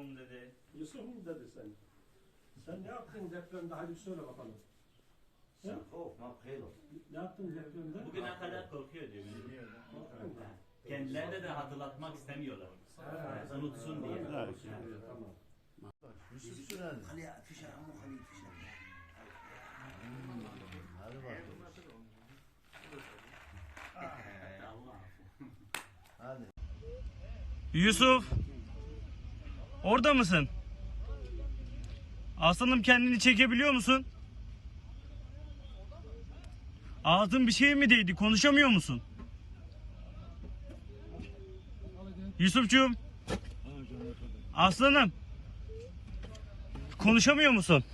Yusuf'um dedi. Yusuf'um dedi sen. Sen ne yaptın depremde? Hadi bir söyle bakalım. Sen korkma, kıyıl. Ne yaptın depremde? Bugüne kadar korkuyor diyor. Korkuyor Kendilerine de hatırlatmak istemiyorlar. Evet. Unutsun diye. Tamam. Yusuf Süren. Hani fişe ama hani fişe. Hadi bakalım. Hadi. Yusuf. Orada mısın? Aslanım kendini çekebiliyor musun? Ağzın bir şey mi değdi? Konuşamıyor musun? Yusufcuğum. Aslanım. Konuşamıyor musun?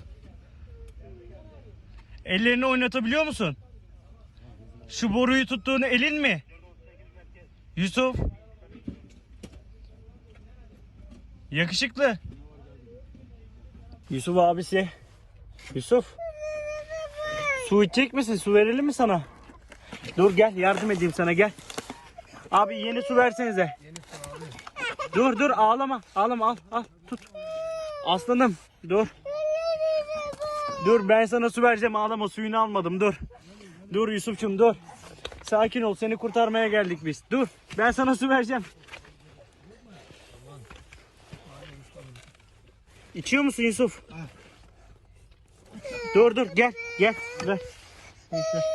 Ellerini oynatabiliyor musun? Şu boruyu tuttuğun elin mi? Yusuf. Yakışıklı. Yusuf abisi. Yusuf. Su içecek misin? Su verelim mi sana? Dur gel yardım edeyim sana gel. Abi yeni su versenize. Dur dur ağlama. Ağlama al al tut. Aslanım dur. Dur ben sana su vereceğim ağlama suyunu almadım dur. Dur Yusuf'cum dur. Sakin ol seni kurtarmaya geldik biz. Dur ben sana su vereceğim. İçiyor musun Yusuf? Dur dur gel gel ver.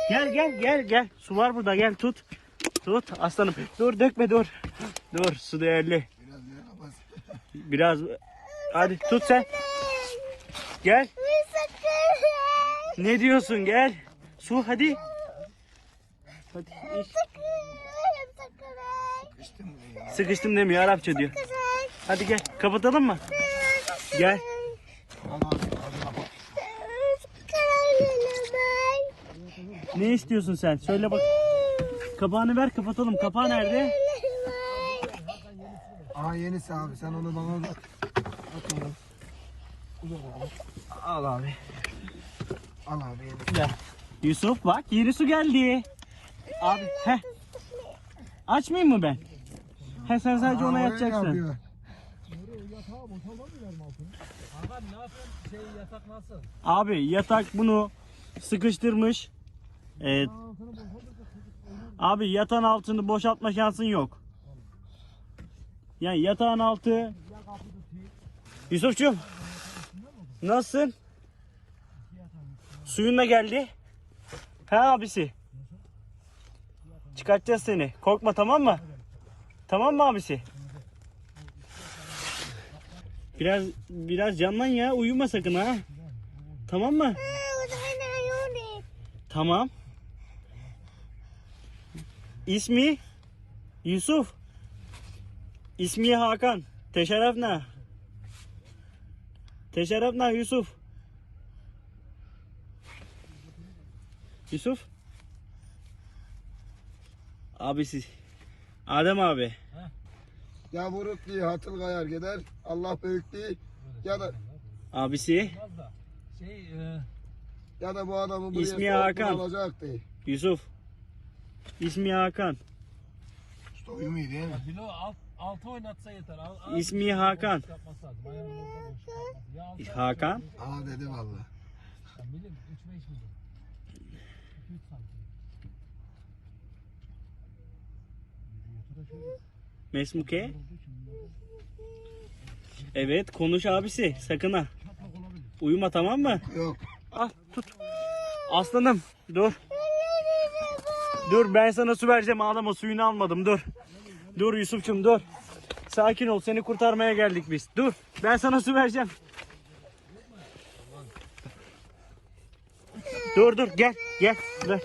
Gel gel gel gel. Su var burada gel tut. Tut aslanım. Dur dökme dur. Dur su değerli. Biraz hadi tut sen. Gel. Ne diyorsun gel. Su hadi. Hadi. Sıkıştım demiyor Arapça diyor. Hadi gel kapatalım mı? Gel. Ne istiyorsun sen? Söyle bak. Kapağını ver kapatalım. Kapağı nerede? Aa yenisi abi sen onu bana uzat. At onu. Abi. Al abi. Al abi yenisi. Gel. Yusuf bak yeni su geldi. Abi he. Açmayayım mı ben? He sen sadece ona Aa, öyle yatacaksın. yapıyor. Abi yatak bunu sıkıştırmış. Evet. Abi yatağın altını boşaltma şansın yok. Yani yatağın altı Yusufcuğum Nasılsın? Suyun da geldi. He abisi. Çıkartacağız seni. Korkma tamam mı? Tamam mı abisi? Biraz biraz canlan ya. Uyuma sakın ha. Tamam mı? Tamam. İsmi Yusuf. İsmi Hakan. Teşerrefna. Teşerrefna Yusuf. Yusuf. Abisi. Adem abi. Ya vuruk diye hatıl kayar gider. Allah büyük değil. Ya da Abisi. Şey, e, ya da bu adamı buraya İsmi Hakan. değil. Yusuf. İsmi Hakan. İşte uyumuyor değil mi? bilo alt, altı oynatsa yeter. Al, al, İsmi Hakan. boş yapması lazım. Ayağını orada boş yapması. Ya altı Hakan. Aa dedi valla. Bilirim 3-5 milim. 2-3 santim. Mesmuke. Evet konuş abisi sakın ha. Uyuma tamam mı? Yok. Al tut. Aslanım dur. Dur ben sana su vereceğim ağlama suyunu almadım dur. Dur Yusuf'cum dur. Sakin ol seni kurtarmaya geldik biz. Dur ben sana su vereceğim. Dur dur gel gel. Ver.